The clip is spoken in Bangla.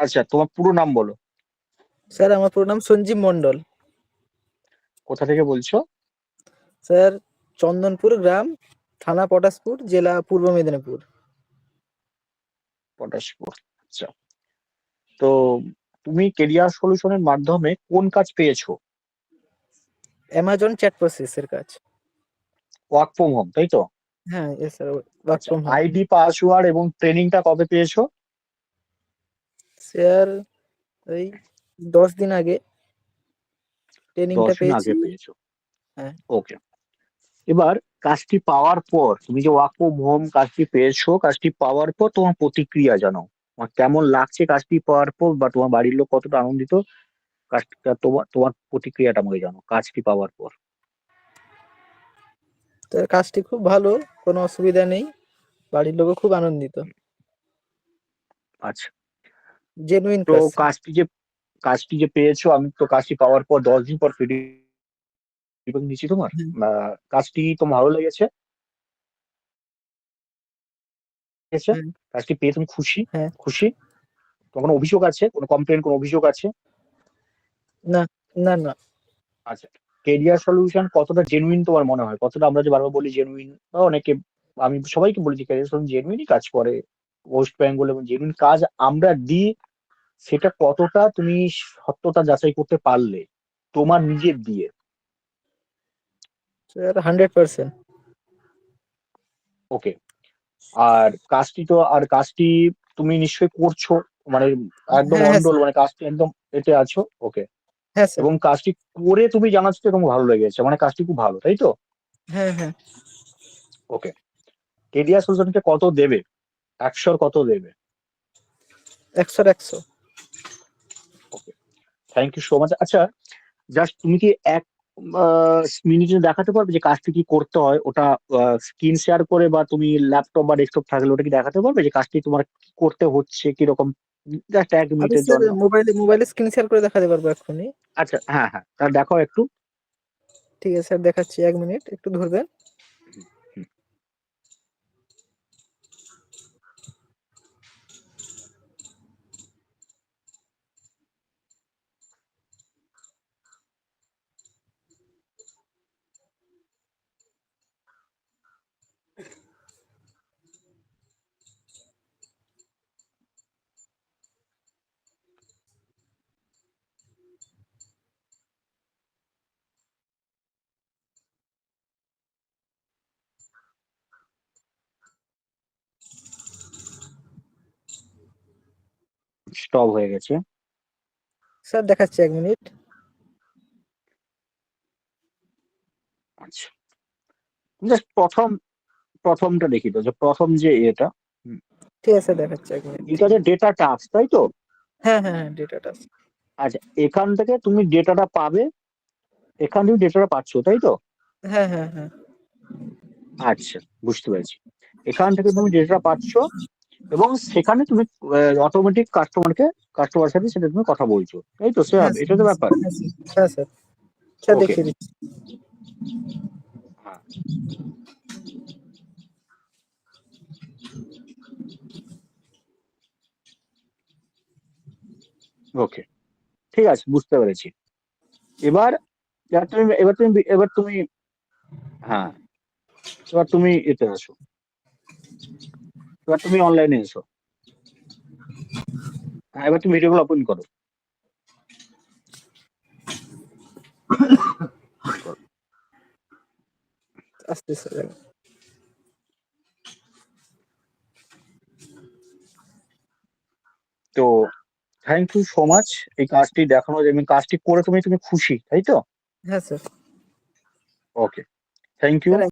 আচ্ছা তোমার পুরো নাম বলো। স্যার আমার পুরো নাম সঞ্জীব মন্ডল কোথা থেকে বলছো? স্যার চন্দনপুর গ্রাম থানা পটাশপুর জেলা পূর্ব মেদিনীপুর। পটাশপুর আচ্ছা। তো তুমি কেরিয়ার সলিউশনের মাধ্যমে কোন কাজ পেয়েছ? অ্যামাজন চ্যাট প্রসেসের কাজ। ওয়ার্ক ফ্রম হোম তাই তো? হ্যাঁ yes sir work from home ID password এবং ট্রেনিংটা কবে পেয়েছ? স্যার ওই দশ দিন আগে ট্রেনিংটা পেয়েছি। হ্যাঁ। ওকে এবার কাজটি পাওয়ার পর তুমি যে ওয়ার্ক ফ্রম হোম কাজটি পেয়েছ কাজটি পাওয়ার পর তোমার প্রতিক্রিয়া জানাও। তোমার কেমন লাগছে কাজটি পাওয়ার পর বা তোমার বাড়ির লোক কতটা আনন্দিত? কাজটা তোমার তোমার প্রতিক্রিয়াটা আমাকে জানো কাজটি পাওয়ার পর। কাজটি খুব ভালো কোনো অসুবিধা নেই বাড়ির লোকও খুব আনন্দিত। আচ্ছা। জেনুইন তো কাজ কাজটি যে কাজটি যে পেয়েছ আমি তো কাজটি পাওয়ার পর দশ দিন পর ফিডব্যাক নিচ্ছি তোমার। কাজটি তোমার ভালো লেগেছে। কাজটি পেয়ে তুমি খুশি হ্যাঁ। খুশি? তোমার কোনো অভিযোগ আছে? কোনো কমপ্লেন কোনো অভিযোগ আছে? না না না। আচ্ছা কেরিয়ার সলিউশন কতটা জেনুইন তোমার মনে হয়? কতটা আমরা যে বারবার বলি জেনুইন বা অনেকে আমি সবাইকে বলেছি কেরিয়ার সলিউশন জেনুইনই কাজ করে। ওয়েস্ট বেঙ্গল এবং জেনুইন কাজ আমরা দিই সেটা কতটা তুমি সত্যতা যাচাই করতে পারলে তোমার নিজের দিয়ে? স্যার হান্ড্রেড পার্সেন্ট ওকে আর কাজটি তো আর কাজটি তুমি নিশ্চয়ই করছ মানে একদম হ্যাঁ, হ্যাঁ, অন্ডল মানে কাজটি একদম এতে আছো? ওকে হ্যাঁ এবং কাজটি করে তুমি জানাচ্ছ তোমার ভালো লেগেছে মানে কাজটি খুব ভালো তাই তো? হ্যাঁ হ্যাঁ। ওকে কেরিয়ার সলিউশনকে কত দেবে? একশোর কত দেবে? একশোর একশো। থ্যাংক ইউ সো মাচ আচ্ছা জাস্ট তুমি কি এক মিনিটে দেখাতে পারবে যে কাজটি কি করতে হয়? ওটা স্ক্রিন শেয়ার করে বা তুমি ল্যাপটপ বা ডেস্কটপ থাকলে ওটা কি দেখাতে পারবে যে কাজটি তোমার কি করতে হচ্ছে কীরকম? জাস্ট এক মিনিটের জন্য। মোবাইলে মোবাইলে স্ক্রিন শেয়ার করে দেখাতে পারব এক্ষুনি। আচ্ছা হ্যাঁ হ্যাঁ তাহলে দেখাও একটু। ঠিক আছে স্যার দেখাচ্ছি এক মিনিট একটু ধরবেন। স্টপ হয়ে গেছে। স্যার দেখাচ্ছি এক মিনিট। আচ্ছা। জাস্ট প্রথম প্রথমটা দেখি তো যে প্রথম যে এটা ঠিক আছে দেখাচ্ছি এক মিনিট। এটা যে ডেটা টাস্ক তাই তো? হ্যাঁ হ্যাঁ হ্যাঁ ডেটাটা আচ্ছা এখান থেকে তুমি ডেটাটা পাবে এখান থেকে ডেটাটা পাচ্ছ তাই তো? হ্যাঁ হ্যাঁ হ্যাঁ। আচ্ছা বুঝতে পেরেছি। এখান থেকে তুমি ডেটাটা পাচ্ছ এবং সেখানে তুমি অটোমেটিক কাস্টমারকে কাস্টমার সাথে সেটা তুমি কথা বলছো। তাই তো স্যার এটা তো ব্যাপার। হ্যাঁ স্যার স্যার দেখিয়ে দিচ্ছি। ওকে ঠিক আছে বুঝতে পেরেছি। এবার এবার তুমি এবার তুমি এবার তুমি হ্যাঁ এবার তুমি এতে আসো। এবার তুমি অনলাইনে এসো। এবার তুমি ভিডিওগুলো ওপেন করো। আস্তে তো থ্যাংক ইউ সো মাচ এই কাজটি দেখানো এবং কাজটি করে তুমি তুমি খুশি তাই তো? হ্যাঁ স্যার ওকে থ্যাংক ইউ